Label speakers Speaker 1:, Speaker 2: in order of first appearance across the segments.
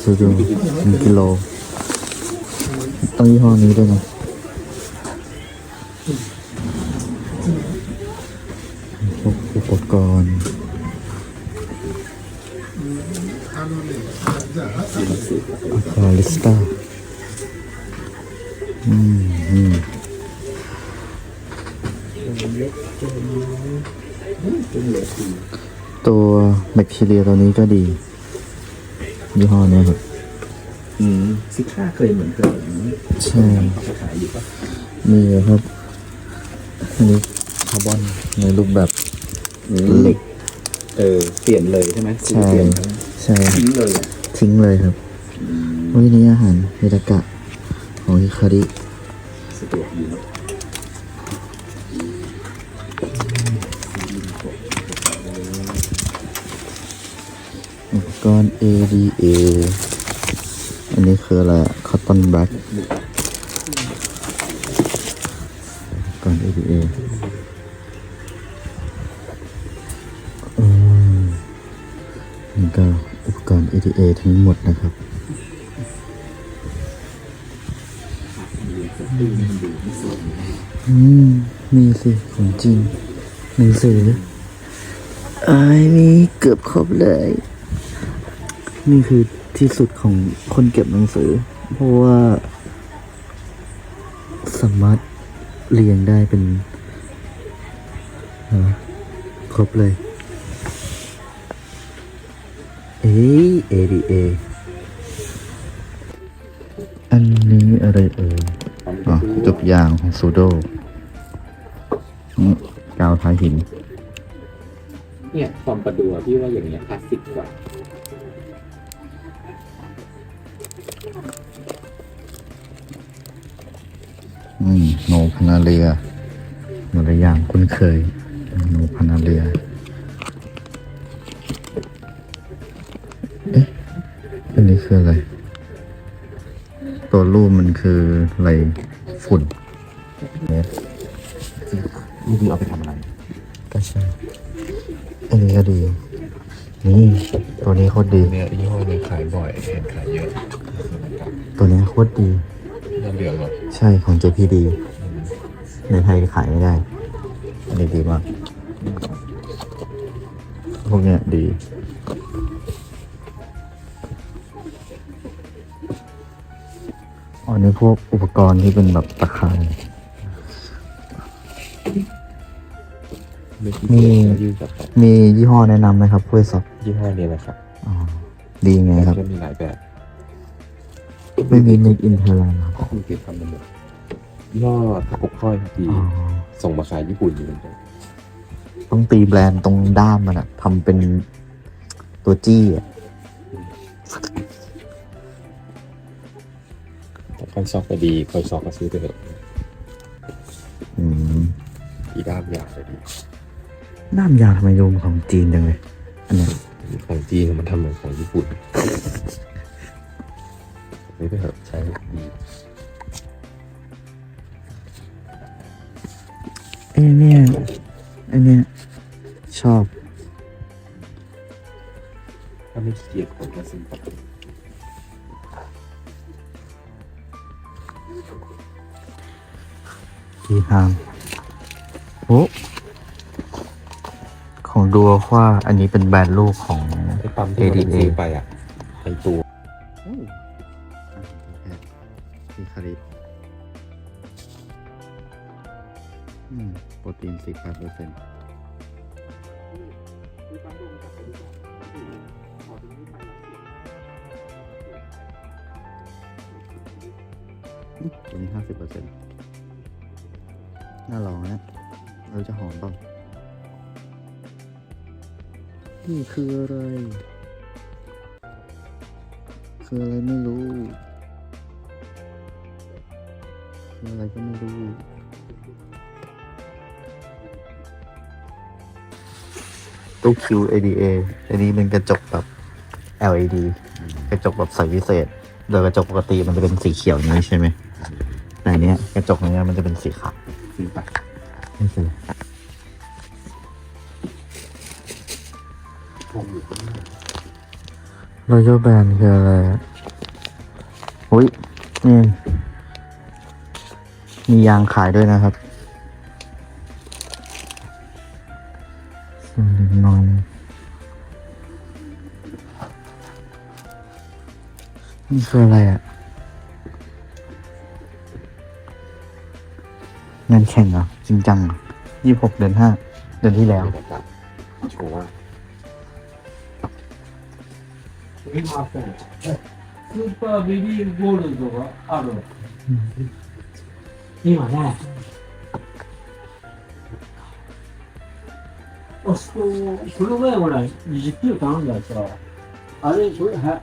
Speaker 1: ซูดูหนึ่งกิโลต้องยี่ห้อนี้ด้วยนะพวกอุปกรณ์อควาลิสตาอืมอืมตัวแบคทีเรียตัวนี้ก็ดี ยี่ห้อเนี้ยครับ
Speaker 2: อืมซิก้าเคยเหมือนเคย
Speaker 1: ใช่
Speaker 2: ขายอยู่ปะ
Speaker 1: มีครับอันนี้คาร์บอนในรูปแบบเหล็ก
Speaker 2: เออเปลี่ยนเลยใช่ไหม
Speaker 1: ใช่
Speaker 2: เปลี่ยนทั้ง
Speaker 1: ใช่ครับ
Speaker 2: ทิ้งเลยอะ
Speaker 1: ทิ้งเลยครับวันนี้อาหารเฮดากะของฮิคาริ
Speaker 2: สะดวกดีเนอะ
Speaker 1: กรณ์ ADA อันนี้คืออะไรคอตตอนแบล็กอุปกรณ์ ADA อืมนี่ก็อุปกรณ์ ADA ทั้งหมดนะครับอืมมีสิ ของจริงหนังสือไอ้ายมีเกือบครบเลย นี่คือที่สุดของคนเก็บหนังสือ เพราะว่า สามารถเรียงได้เป็นครบเลย เอ้ย ADA อันนี้อะไรเอ่ยอ๋อจุดยางของซูโดกาวท้ายหิน
Speaker 2: เนี่ยความประดัวพี่ว่าอย่างเงี้ยคลาสสิกกว่า
Speaker 1: อืมโนพนาเรียหมดละอย่างคุ้นเคย โนพนาเรียเอ๊ะอันนี้คืออะไร ตัวรูปมันคืออะไรฝุ่นเนี่ย
Speaker 2: นี่คือเอาไปทำอะไร
Speaker 1: ก็ใช่ อันนี้ก็ดี นี่ ตัวนี้โคตรดี
Speaker 2: เนี่ยยี่ห้อนี้ขายบ่อยเห็นขายเยอะ
Speaker 1: ตัวนี้โคตรดี
Speaker 2: น้ำ เหลืองเหรอ
Speaker 1: ใช่ของ JPD ในไทยขายไม่ได้ อันนี้ดีมาก พวกเนี้ยดี อันนี้พวกอุปกรณ์ที่เป็นแบบตะข่าย
Speaker 2: ไม่คิด
Speaker 1: มี
Speaker 2: จะยืดกับ
Speaker 1: มียี่ห้อแนะนำไหมครับพุ้ยซอบ
Speaker 2: ยี่ห้อนี้แหละครับ
Speaker 1: อ๋อ ดีไงครับ
Speaker 2: ก็มีหลายแบบ
Speaker 1: ไม่มี Made in Thailand ครับ
Speaker 2: ก็คือเก็บทำมาหมดยี่ห้อตะกบค่อยครับดี
Speaker 1: อ๋อ
Speaker 2: ส่งมาขายญี่ปุ่นอยู่เหมือนกัน
Speaker 1: ต้องตีแบรนด์ตรงด้ามมันอะทำเป็นตัวจี้อะ
Speaker 2: แต่คอยซอกก็ดีคอยซอกก็ซื้อไปเถอะ
Speaker 1: อืม
Speaker 2: อีด้ามยาวก็ดี
Speaker 1: ด้ามยาวทำไมดูเหมือนของจีนจังเลย อันเนี้ย
Speaker 2: ของจีนมันทำเหมือนของญี่ปุ่น นี่ไปเถอะใช้ดี
Speaker 1: เอเนี่ยอันเนี้ยชอบ
Speaker 2: ถ้าไม่ขี้เกียจกดก็ซื้อไป
Speaker 1: ดีทางโอ้ของดูว่าอันนี้เป็นแบรนด์ลูกของ
Speaker 2: ไอ้ปั๊มที่เรา
Speaker 1: ADA
Speaker 2: ซื้อไปอะไอ้ตัว
Speaker 1: โปรตีนสี่เปอร์เซ็นต์ตัวนี้ห้าสิบเปอร์เซ็นต์น่าลองนะเราจะหอมปล่านี่คืออะไร คืออะไรไม่รู้คืออะไรก็ไม่รู้ ตู้ QADA อันนี้เป็นกระจกแบบ LED กระจกแบบใสพิเศษ โดยกระจกปกติมันจะเป็นสีเขียวนี้ใช่ไหมแต่อันเนี้ยกระจกเนี้มันจะเป็นสีขาว
Speaker 3: ซื้อไป
Speaker 1: ไม่ซื้อ
Speaker 3: วงอยู่ข้างหน้าร
Speaker 1: อยัลแบนคืออะไรอะอุ้ยนี่มียางขายด้วยนะครับ นี่คืออะไรอ่ะ งานแข่งเหรอ จริงจังยี่หกเดือนห้า เดือนที่แล้ว
Speaker 3: เดี๋ยวจับโชว์ว่า
Speaker 4: すみません。スーパーベビーゴールドがある。今ね。あそこ、この前ほら、20キロ頼んだらさ、 아니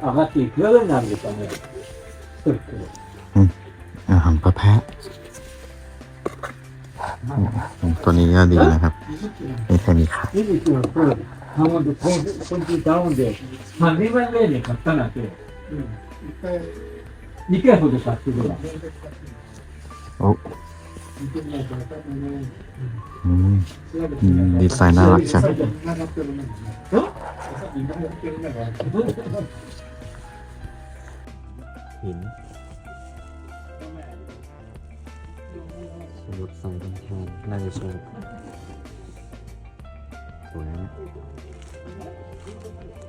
Speaker 4: 아가씨 벽을 남겼
Speaker 1: 잖아 요. 그렇 게. 응. 아, 한파 파. ตัวนี้ก็ดีนะครับไม่ใช่มีขาที่
Speaker 4: ตัวคนทมันดูคนคนที่ดาวน์เดทำให้มันเล่นเนี่ยกับตั้งแต่นี่แค่คนจะตัดตัวละ
Speaker 1: โอ้ อืมดีไซน์น่ารักจัง
Speaker 3: หินสมุดสายบางทางน่าจะชอบสวยนะ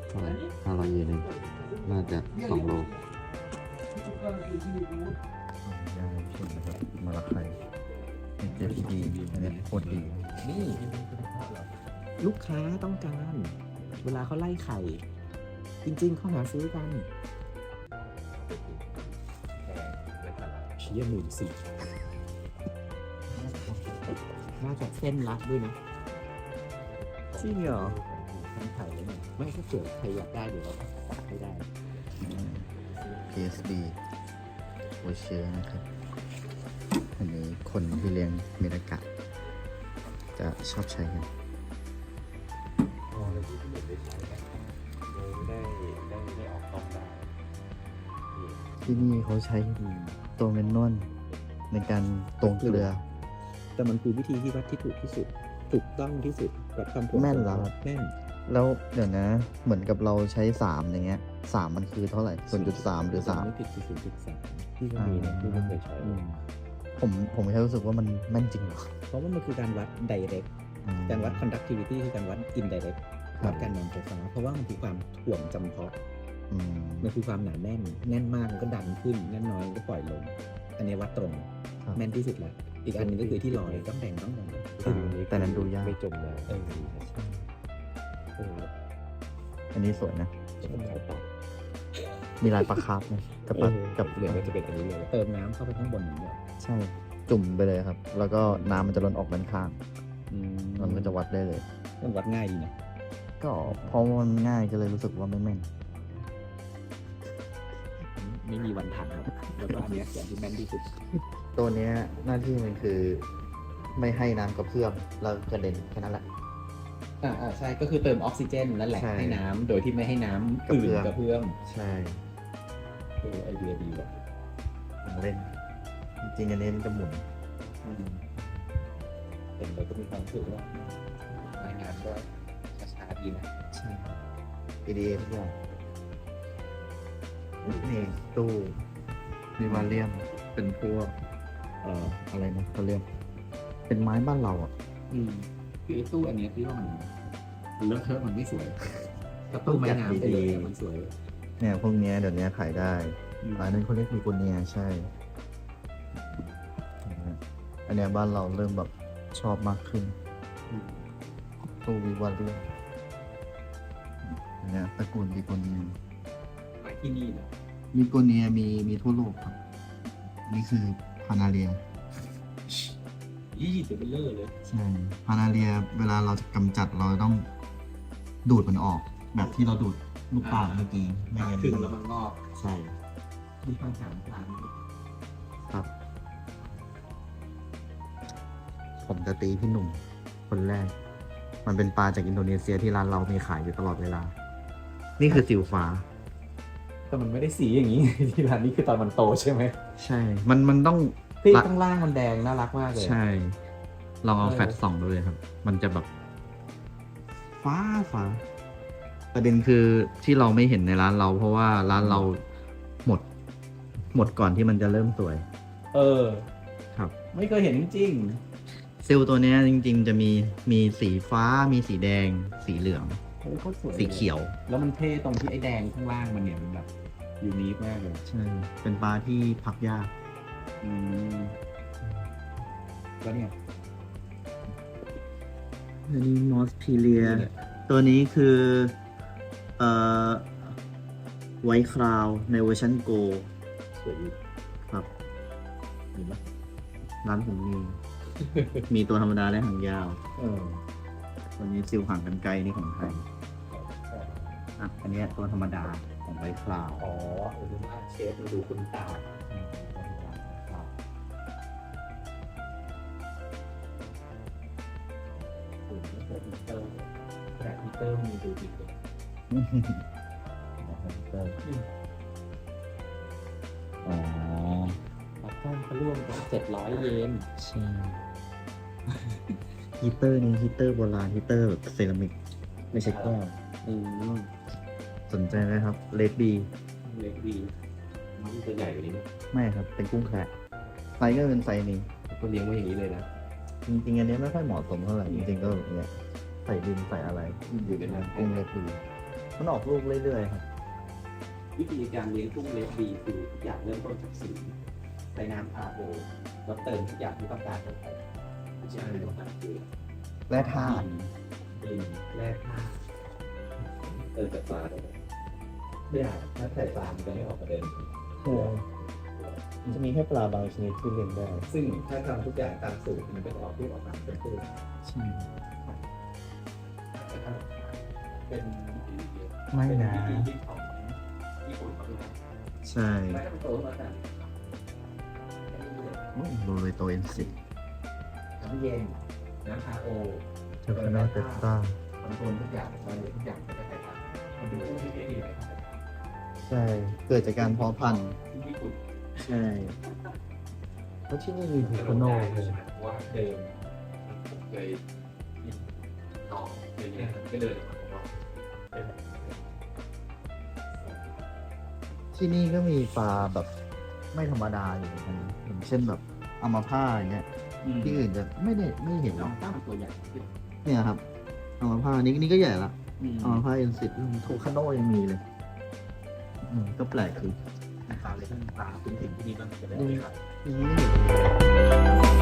Speaker 3: เท่าไหร่ห้าร้อยเยนเองน่าจะสองโล
Speaker 1: ยางชุดนะครับมาละไค เจ็บดีอันนี้โคตรดี
Speaker 2: นี่ลูกค้าต้องการ เวลาเขาไล่ไข่ จริง ๆ เขาหาซื้อกันเชียหมื่นสี่น่าจะเส้นรัดด้วยนะ
Speaker 1: จริงเหรอ
Speaker 2: ทั้งไข่เลยเนี่ยไม่ถ้าเกิดใครอยากได้เดี๋ยวเราตัดให้ได้
Speaker 1: PSB โอเชอร์นะครับอันนี้ คนที่เลี้ยงเมดากะ จะชอบใช้กัน
Speaker 3: อ๋อแล้วที่ที่ได้ใช้กันโดยได้ได้ได้ออกกองได้
Speaker 1: ที่นี่เขาใช้ตัวเมนนวลในการตรงเกลือ
Speaker 2: แต่มันคือวิธีที่วัดที่ถูกที่สุด ถูกต้องที่สุดวัดความถ่วง
Speaker 1: แม่นเหรอ
Speaker 2: แม่น
Speaker 1: แล้วเดี๋ยวนะ เหมือนกับเราใช้สามอย่างเงี้ยสามมันคือเท่าไหร่ส่วนจุดสามหรือสาม
Speaker 2: ไม่ผิดคือศูนย์จุดสาม
Speaker 3: ที่ก็มีนะที่ไม่เคยใช้
Speaker 1: ผมผมแค่รู้สึกว่ามันแม่นจริงเหรอ
Speaker 2: เพราะว่ามันคือการวัด direct
Speaker 1: อืม
Speaker 2: การวัด conductivity คือการวัด indirect
Speaker 1: ครับ
Speaker 2: วัดการนำไฟฟ้าเพราะว่ามันคือความถ่วงจำเพาะ
Speaker 1: อืม
Speaker 2: มันคือความหนาแน่น แน่นมากมันก็ดันขึ้นแน่นน้อยมันก็ปล่อยลง อันนี้วัดตรง
Speaker 1: ครับ
Speaker 2: แม่นที่สุดละอีกอันหนึงก็คือที่ลอยต้องแบ่งต้องแบ่ง
Speaker 1: อ่าแต่นั้นดูยาก
Speaker 3: ไม่จมน้
Speaker 2: เออำ
Speaker 3: เออ
Speaker 1: อันนี้สวยนะ
Speaker 3: ชอบขายต่อ
Speaker 1: มีลายปลาคาร์ฟไหมกับปลากับ
Speaker 3: เหลือก็จะเป็นอันนี้เลย
Speaker 2: เติมน้ำเข้าไปข้างบนอย่างเงี้ย
Speaker 1: ใช่จุ่มไปเลยครับ แล้วก็น้ำมันจะล้นออกด้านข้าง
Speaker 2: อื
Speaker 1: มันก็จะวัดได้เลย
Speaker 2: มันวัดง่ายดีนะ
Speaker 1: ก็เพราะว่ามันง่ายก็เลยรู้สึกว่าไม่แม่น
Speaker 2: ไม่มีวันทันครับแล้วก็อันเนี้ยอย่างที่แม่นที่สุด
Speaker 1: ตัวเนี้ยหน้าที่มันคือ ไม่ให้น้ำกระเพื่อมแล้วกระเด็นแค่นั้นแหละ
Speaker 2: อ่าอ่าใช่ก็คือเติมออกซิเจนนั่นแหละ
Speaker 1: ใช่
Speaker 2: ให้น้ำโดยที่ไม่ให้น้ำอื่น
Speaker 1: กระเพื่อม
Speaker 2: กระเพื่อม
Speaker 1: ใช่
Speaker 2: เออไอเดียดีว่ะ
Speaker 1: ของเล่น จริงๆอันนี้มันจะหมุน
Speaker 2: เห็นแล้วก็มีความรู้สึกว่ารายงานก็ช้าๆดีนะ
Speaker 1: ใช่ EDA ทุกอย่างนี่ตู้มีวาเลียมเป็นพวกเอ่ออะไรนะเขาเรียกเป็นไม้บ้านเราอะ
Speaker 2: อืมคือไอ้ตู้อันเนี้ยที่ว่ามันมันเลอะเทอะมันไม่สวยถ้าตู้ไม้น้ำไปเลยอะมันสวย
Speaker 1: เนี่ยพวกเนี้ยเดี๋ยวนี้ขายได้
Speaker 2: อืม
Speaker 1: อันนั้นเขาเรียกมีโกเนียใช่ อันเนี้ยบ้านเราเริ่มแบบชอบมากขึ้นตู้วิวาเลียมอันเนี้ยตระกูลบิโกเนีย
Speaker 2: ไม้ที่นี่นะ
Speaker 1: บิโกเนียมีมีทั่วโลกครับ นี่คือพานาเลีย
Speaker 2: ยี่สิบเป็นเลอร์เลย
Speaker 1: ใช่ พานาเลียเวลาเราจะกำจัดเราต้องดูดมันออก แบบที่เราดูดลูกเปล่าเมื่อกี้ไม่งั้น
Speaker 2: ถึงแล้วมันงอก
Speaker 1: ใช่
Speaker 2: มีความสามกลาง
Speaker 1: ผมจะตีพี่หนุ่ม คนแรก มันเป็นปลาจากอินโดนีเซียที่ร้านเรามีขายอยู่ตลอดเวลา นี่คือซิวฟ้า
Speaker 2: แต่มันไม่ได้สีอย่างนี้ ที่ร้านนี้คือตอนมันโตใช่ไหม
Speaker 1: ใช่ มันมันต้อง
Speaker 2: ที่
Speaker 1: ละ
Speaker 2: ข้างล่างมันแดงน่ารักมากเลย
Speaker 1: ใช่ ลองเอาแฟลชส่องดูเลยครับ มันจะแบบ ฟ้าฟ้า ประเด็นคือที่เราไม่เห็นในร้านเรา เพราะว่าร้านเราหมด หมดก่อนที่มันจะเริ่มสวย
Speaker 2: เออ
Speaker 1: ครับ
Speaker 2: ไม่เคยเห็นจริง
Speaker 1: เซลล์ตัวเนี้ยจริงๆ จะมีมีสีฟ้ามีสีแดง สีเหลือง
Speaker 2: ๆโอ้โคตรสวย
Speaker 1: สีเขียว
Speaker 2: แล้วมันเท่ตรงที่ไอ้แดงข้างล่างมันเนี่ยมันแบบยูนิคมากเลย
Speaker 1: ใช่ เป็นปลาที่พักยาก
Speaker 2: อืมแล้วเนี่ย
Speaker 1: อันนี้มอสพีเลีย
Speaker 2: เนี่ย
Speaker 1: ตัวนี้คือ เอ่อไวคราวในเวอร์ชันโก
Speaker 2: สวยดี
Speaker 1: ครับ
Speaker 2: เห็นปะ
Speaker 1: ร้านผมมี มีตัวธรรมดาและหางยาว
Speaker 2: เออ
Speaker 1: ตัวนี้ซิลห่างกันไกลนี่ของไทยอะอันเนี้ยตัวธรรมดาของไวคราว
Speaker 2: อ๋อเออว่าเชฟมันดูคุณตาแต่พีเตอร์มีดูดีกว่า
Speaker 1: อ๋อ
Speaker 2: ราคาเขาร่วมกันเจ็ดร้อยเยน
Speaker 1: ใช่ ฮีเตอร์นี้ฮีเตอร์โบราณฮีเตอร์แบบเซรามิกไม่ใช่แก้ว
Speaker 2: อืม
Speaker 1: สนใจไหมครับเลดบี
Speaker 2: เล็กดีมันจะใหญ่กว่านี้ไหม
Speaker 1: ไม่ครับ เป็นกุ้งแคระไซส์ก็เป็นไซส์นี้
Speaker 2: ก็เลี้ยงไว้อย่างนี้เลยนะ
Speaker 1: จริงๆอันนี้ไม่ค่อยเหมาะสมเท่าไหร่จริงๆก็แบบเนี้ยใส่ดินใส่อะไร
Speaker 2: อยู่ในนั้น
Speaker 1: กุ้งเลดบีมันออกลูกเรื่อยๆครับ
Speaker 2: วิธีการเลี้ยงกุ้งเล็กดีคือทุกอย่างเริ่มต้นจากสีใส่น้ำอาโอแล้วเติมทุกอย่างที่ต้องการลงไปไม่ ใช่ไม่ต้องการคือ
Speaker 1: และธาตุ
Speaker 2: ดินแร่ธาตุเติมจากปลาได้ไหมไม่ได้ถ้าใส่ปลามันจะไม่ออกมาเดิน
Speaker 1: มันจะมีแค่ปลาบางชนิดที่เลี้ยงได้
Speaker 2: ซึ่งถ้าทำทุกอย่างตามสูตรมันเป็นออกที่ออกมาเป็นพืช
Speaker 1: ใช่
Speaker 2: แต่ถ้าเป็นวิธีเดียว
Speaker 1: ไม่
Speaker 2: เป็น
Speaker 1: นะ
Speaker 2: วิธีที่ของญี่ปุ่นเขาด้วยนะ
Speaker 1: ใช่
Speaker 2: ไม่ต้องโตมาแต่
Speaker 1: โรเลยโตเอ็นสิ
Speaker 2: น้ำเย็นน้ำอาโอ
Speaker 1: เทอร์นาเตต้า
Speaker 2: คอนโทรลทุกอย่างมาเลยทุกอย่างจะได้ไปตามมันดูที่ดีดีเลยครับ
Speaker 1: ใช่ เกิดจากการเพาะพันธุ์
Speaker 2: ที่ญี่ปุ่น
Speaker 1: ใช่เพราะที่นี่มีทูคโน่เลย
Speaker 2: ว่าเดิมผมเคยกินน้องเป็นเนี่ยก็เดินออกมาข้างนอกเป็น
Speaker 1: ที่นี่ก็มีปลาแบบไม่ธรรมดาอยู่เหมือนกันอย่างเช่นแบบอามาผ้าอย่างเงี้ย ที่อื่นจะไม่ได้ไม่เห็นหร
Speaker 2: น้
Speaker 1: อ
Speaker 2: อกงตั้งตัวใหญ่ขึ้น
Speaker 1: เนี่ยครับอามาผ้านี่นี่ก็ใหญ่ละ
Speaker 2: อืม
Speaker 1: อามาผ้าเอ็นสิตทูคาโน่ยังมีเลย อืมก็แปลกคือ
Speaker 2: ตาเลยตาเป็นถึงที่นี่บ้างจะได้
Speaker 1: ยังไม่เห็น